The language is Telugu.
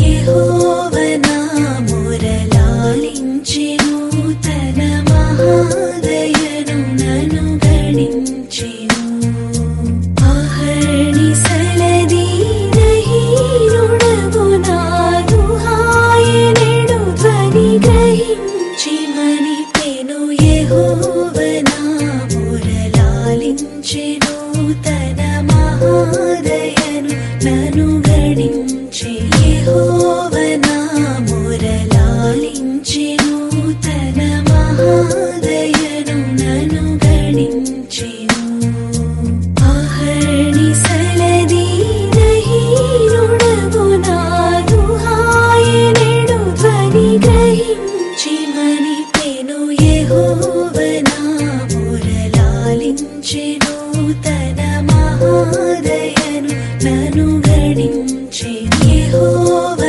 యెహోవనా మురలాలించెను తన మురలాలించెను సంగడించే యెహోవా.